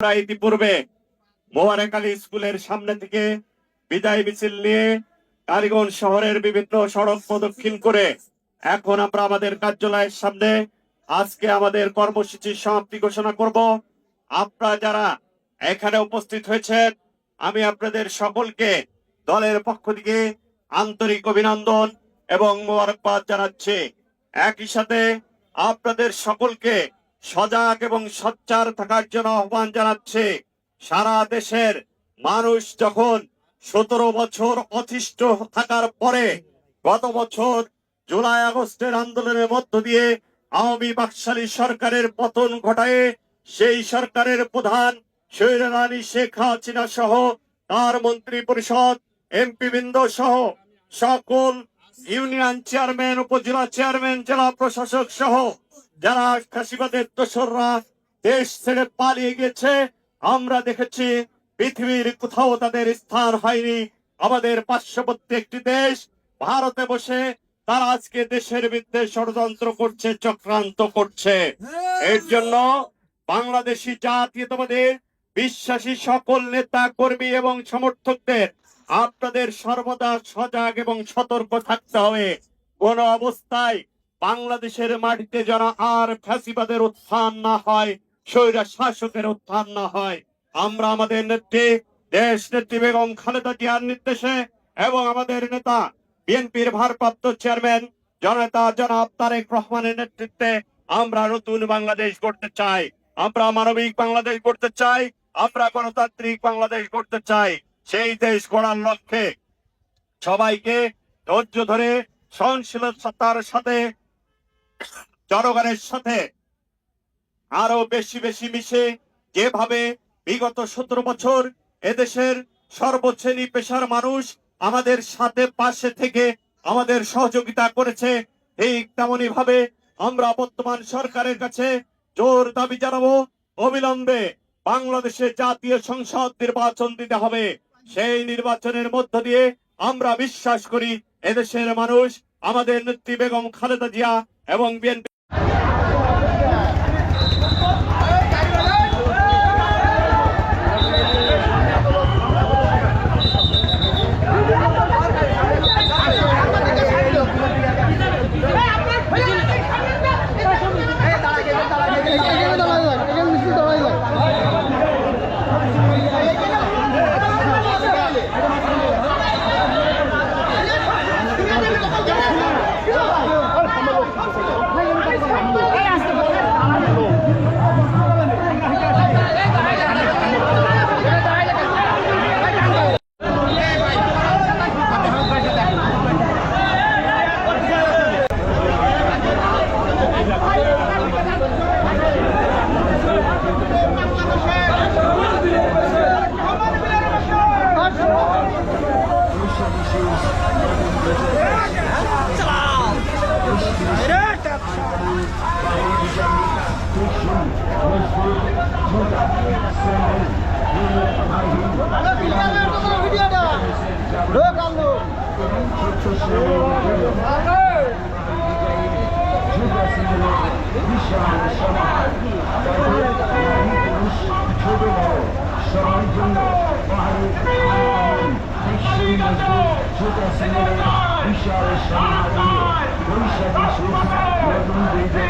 আমরা ইতিপূর্বে মোবারক স্কুলের সামনে থেকে বিদায় মিছিল নিয়ে কালীগঞ্জ শহরের বিভিন্ন সড়ক প্রদক্ষিণ করে এখন আমরা আমাদের কার্যালয়ের সামনে আজকে আমাদের কর্মসূচির সমাপ্তি ঘোষণা করব। আপনারা যারা এখানে উপস্থিত হয়েছেন, আমি আপনাদের সকলকে দলের পক্ষ থেকে আন্তরিক অভিনন্দন এবং মোবারকবাদ জানাচ্ছি। একই সাথে আপনাদের সকলকে সজাগ এবং সচ্চার থাকার জন্য আহ্বান জানাচ্ছে। সারা দেশের মানুষ যখন সতেরো বছর অতিষ্ঠ থাকার পরে গত বছর জুলাই আগস্টের আন্দোলনের মধ্য দিয়ে আওয়ামী বাকশালী সরকারের পতন ঘটায়, সেই সরকারের প্রধান শৈরানী শেখ হাসিনা সহ তার মন্ত্রী পরিষদ, এমপি বৃন্দ সহ সকল ইউনিয়ন চেয়ারম্যান, উপজেলা চেয়ারম্যান, জেলা প্রশাসক সহ যারা ফাঁসিবাদের দোসররা দেশ ছেড়ে পালিয়ে গেছে আমরা দেখেছি পৃথিবীর কোথাও তাদের স্থান হয়নি। আমাদের পার্শ্ববর্তী একটি দেশ ভারতে বসে তারা আজকে দেশের বিরুদ্ধে ষড়যন্ত্র করছে চক্রান্ত করছে। এর জন্য বাংলাদেশি জাতীয়তাবাদের বিশ্বাসী সকল নেতা কর্মী এবং সমর্থকদের আপনাদের সর্বদা সজাগ এবং সতর্ক থাকতে হবে। কোন অবস্থায় বাংলাদেশের মাটিতে যেন আর ফ্যাসিবাদের উত্থান না হয়, স্বৈরা শাসকের উত্থান না হয়, আমরা আমাদের নেত্রী, দেশ নেত্রী বেগম খালেদা জিয়ার নির্দেশে এবং আমাদের নেতা, বিএনপির ভারপ্রাপ্ত চেয়ারম্যান জনতা জনাব তারেক রহমানের নেতৃত্বে আমরা নতুন বাংলাদেশ গড়তে চাই, আমরা মানবিক বাংলাদেশ গড়তে চাই, আমরা গণতান্ত্রিক বাংলাদেশ গড়তে চাই, সেই দেশ গড়ার লক্ষ্যে সবাইকে ধৈর্য ধরে সহনশীলতার সাথে জনগণের সাথে আরও বেশি বেশি মিশে যেভাবে বিগত সতেরো বছর এদেশের সর্বশ্রেণী পেশার মানুষ আমাদের সাথে পাশে থেকে আমাদের সহযোগিতা করেছে, ঠিক তেমনি ভাবে আমরা বর্তমান সরকারের কাছে জোর দাবি জানাব, অবিলম্বে বাংলাদেশে জাতীয় সংসদ নির্বাচন দিতে হবে। সেই নির্বাচনের মধ্য দিয়ে আমরা বিশ্বাস করি, এদেশের মানুষ আমাদের নেত্রী বেগম খালেদা জিয়া এবং বিএনপি বিশাল সম্মান বৈশাখী সুখ নতুন বীজের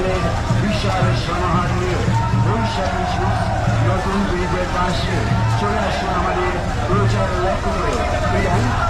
হোটেলের বিশাল সমাহার নিয়ে বৈশাখী সুস নতুন ব্রিজের পাশে চলে আসুন আমাদের প্রচার লক্ষ্য করে।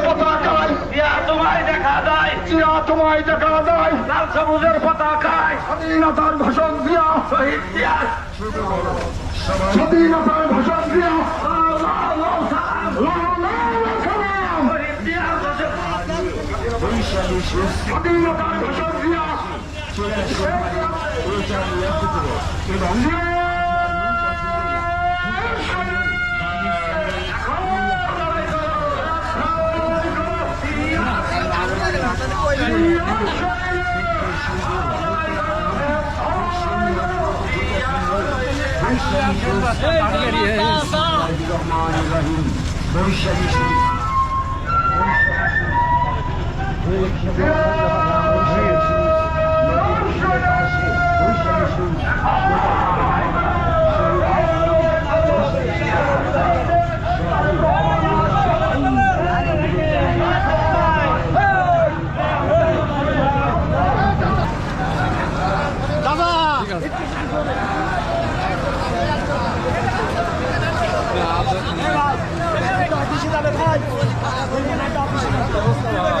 দিয়া তোমায় দেখা দেয় লাল সবুজের পতাকায় স্বাধীনতার ঘোষক দিয়া শহীদ দিয়া। স্বাধীনতার ঘোষক দিয়া স্বাধীনতার ঘোষক দিয়া। এবং Böyle bir şey 하셨어요.